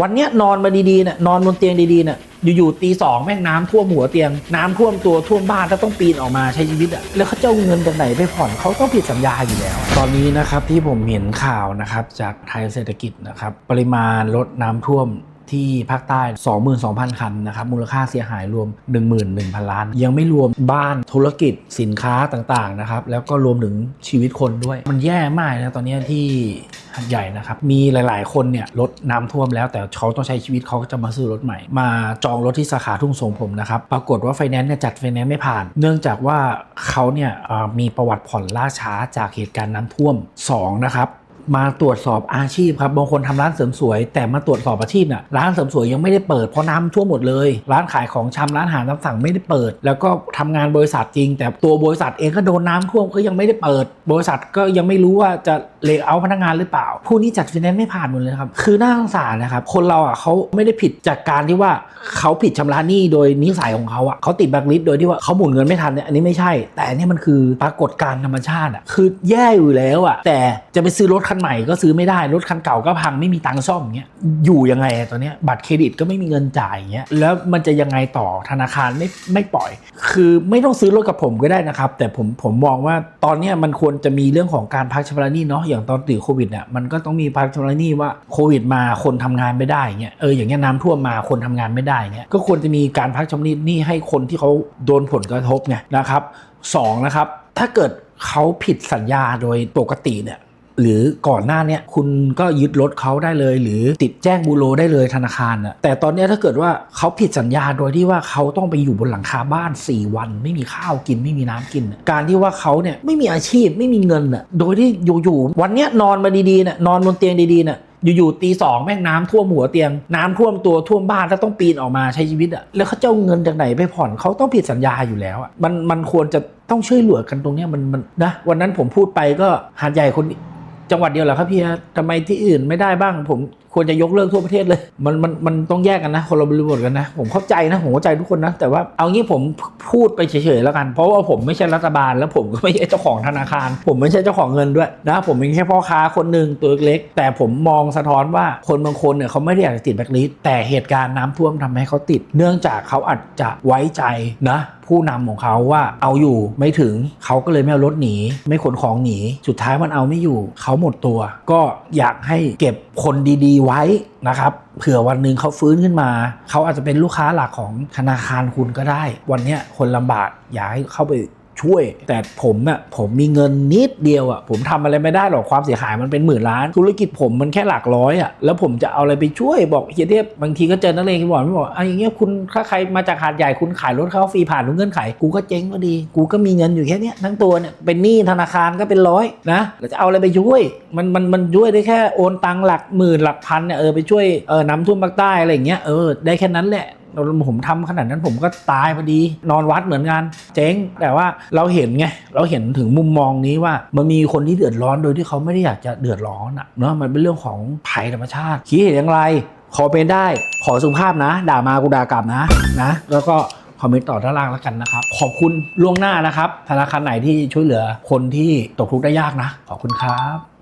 วันเนี้ยนอนมาดีๆเนี่ยนอนบนเตียงดีๆเนี่ยอยู่ๆตีสองแม่งน้ำท่วมหัวเตียง น้ำท่วมตัวท่วมบ้านถ้าต้องปีนออกมาใช้ชีวิตอะแล้วเขาจะเอาเงินจากไหนไปผ่อนเขาต้องผิดสัญญาอยู่แล้ว ตอนนี้นะครับที่ผมเห็นข่าวนะครับจากไทยเศรษฐกิจนะครับปริมาณรถน้ำท่วมที่ภาคใต้ 22,000 คันนะครับมูลค่าเสียหายรวม 11,000 ล้าน ยังไม่รวมบ้านธุรกิจสินค้าต่างๆนะครับแล้วก็รวมถึงชีวิตคนด้วย มันแย่มากนะตอนนี้ที่ หัดใหญ่นะครับ มีหลาย ๆ คนเนี่ยรถน้ำท่วมแล้ว แต่เขาต้องใช้ชีวิตเขาก็จะมาซื้อรถใหม่ มาจองรถที่สาขาทุ่งสงผมนะครับ ปรากฏว่าไฟแนนซ์เนี่ยจัดไฟแนนซ์ไม่ผ่าน เนื่องจากว่าเขาเนี่ยมีประวัติผ่อนล่าช้าจากเหตุการณ์น้ำท่วมสองนะครับ มาตรวจสอบอาชีพครับบางคนทำร้านเสริมสวย แต่มาตรวจสอบอาชีพน่ะร้านเสริมสวยยังไม่ได้เปิดเพราะน้ำท่วมหมดเลย ร้านขายของชำร้านอาหารตามสั่งไม่ได้เปิด แล้วก็ทำงานบริษัทจริง แต่ตัวบริษัทเองก็โดนน้ำท่วมก็ยังไม่ได้เปิด บริษัทก็ยังไม่รู้ว่าจะเลกเอาพนักงานหรือเปล่า ผู้นี้จัดฟินแนนซ์ไม่ผ่านหมดเลยครับคือน่าสงสารนะครับคนเราอะเขาไม่ได้ผิดจากการที่ว่าเขาผิดชำระหนี้โดยนิสัยของเขาอะเขาติดแบล็คลิสต์โดยที่ว่าเขาหมุนเงินไม่ทันเนี่ยอันนี้ไม่ใช่ แต่นนี้มันคือปรากฏการณ์ธรรมชาติอะคือแย่อยู่แล้วอะแต่จะไปซื้อรถคันันใหม่ก็ซื้อไม่ได้ รถคันเก่าก็พังไม่มีตังค์ซ่อมอย่างเงี้ยอยู่ยังไงตอนนี้บัตรเครดิตก็ไม่มีเงินจ่ายอย่างเงี้ยแล้วมันจะยังไงต่อธนาคารไม่ไม่ปล่อย คือไม่ต้องซื้อรถกับผมก็ได้นะครับ แต่ผมผมมองว่าตอนนี้มันควรจะมีเรื่องของการพักชำระหนี้เนาะอย่างตอนติดโควิดเนี่ยมันก็ต้องมีพักชำระหนี้ว่าโควิดมาคนทำงานไม่ได้อย่างเงี้ยเอออย่างเงี้ยน้ำท่วมมาคนทำงานไม่ได้เงี้ยก็ควรจะมีการพักชำระหนี้ให้คนที่เขาโดนผลกระทบไงนะครับสองนะครับถ้าเกิดเขาผิดสัญญาโดยปกติเนี่ย หรือก่อนหน้าเนี้ยคุณก็ยึดรถเขาได้เลย หรือติดแจ้งบูโรได้เลยธนาคารน่ะแต่ตอนเนี้ยถ้าเกิดว่าเขาผิดสัญญาโดยที่ว่าเขาต้องไปอยู่บนหลังคาบ้าน 4 วัน ไม่มีข้าวกินไม่มีน้ำกิน การที่ว่าเขาเนี่ยไม่มีอาชีพไม่มีเงินน่ะโดยที่อยู่ๆวันเนี้ยนอนมาดีๆน่ะนอนบนเตียงดีๆน่ะอยู่ๆตีสองแม่งน้ำท่วมหัวเตียง น้ำท่วมตัวท่วมบ้านถ้าต้องปีนออกมาใช้ชีวิตอะแล้วเขาเจะเอาเงินจากไหนไปผ่อนเขาต้องผิดสัญญาอยู่แล้วอะมันมันควรจะต้องช่วยเหลือกันตรงเนี้ยมันมันนะวันนั้นผมพูดไปก็หาดใหญ่คน จังหวัดเดียวเหรอครับพี่ทำไมที่อื่นไม่ได้บ้างผม ควรจะยกเลิกทั่วประเทศเลย มันมันมันต้องแยกกันนะ คนละบริบทกันนะ ผมเข้าใจนะ ผมเข้าใจทุกคนนะ แต่ว่าเอางี้ผมพูดไปเฉยๆแล้วกัน เพราะว่าผมไม่ใช่รัฐบาล แล้วผมก็ไม่ใช่เจ้าของธนาคาร ผมไม่ใช่เจ้าของเงินด้วยนะ ผมเป็นแค่พ่อค้าคนหนึ่งตัวเล็ก แต่ผมมองสะท้อนว่าคนบางคนเนี่ยเขาไม่ได้อยากจะติดแบล็คลิสต์แต่เหตุการณ์น้ำท่วมทำให้เขาติด เนื่องจากเขาอาจจะไว้ใจนะผู้นำของเขาว่าเอาอยู่ไม่ถึงเขาก็เลยไม่เอารถหนี ไม่ขนของหนี สุดท้ายมันเอาไม่อยู่เขาหมดตัว ก็อยากให้เก็บคนดีๆไว้นะครับเผื่อวันหนึ่งเขาฟื้นขึ้นมา เขาอาจจะเป็นลูกค้าหลักของธนาคารคุณก็ได้ วันนี้คนลำบากอยากให้เข้าไป ช่วย แต่ผมอะผมมีเงินนิดเดียวอะผมทำอะไรไม่ได้หรอกความเสียหายมันเป็นหมื่นล้าน ธุรกิจผมมันแค่หลักร้อยอะแล้วผมจะเอาอะไรไปช่วยบอกเฮียเทพบางทีก็เจอนักเลงที่บอกไม่บอกอะอย่างเงี้ยคุณถ้าใครมาจากหาดใหญ่คุณขายรถเขาฟรีผ่านทุกเงื่อนไข กูก็เจ๊งก็ดี กูก็มีเงินอยู่แค่นี้ทั้งตัวเนี่ยเป็นหนี้ธนาคารก็เป็นร้อยนะแล้วจะเอาอะไรไปช่วย มันมันมันช่วยได้แค่โอนตังค์หลักหมื่นหลักพันเนี่ยเออไปช่วยเออน้ำท่วมภาคใต้อะไรอย่างเงี้ยเออได้แค่นั้นแหละ ผมทำขนาดนั้นผมก็ตายพอดี นอนวัดเหมือนกันเจ๊ง แต่ว่าเราเห็นไงเราเห็นถึงมุมมองนี้ว่ามันมีคนที่เดือดร้อนโดยที่เขาไม่ได้อยากจะเดือดร้อนอะเนาะมันเป็นเรื่องของภัยธรรมชาติคิดเห็นอย่างไร ขอเป็นได้ขอสุภาพนะ ด่ามากูด่ากลับนะนะ แล้วก็คอมเมนต์ต่อด้านล่างแล้วกันนะครับ ขอบคุณล่วงหน้านะครับธนาคารไหนที่ช่วยเหลือคนที่ตกทุกข์ได้ยากนะ ขอบคุณครับ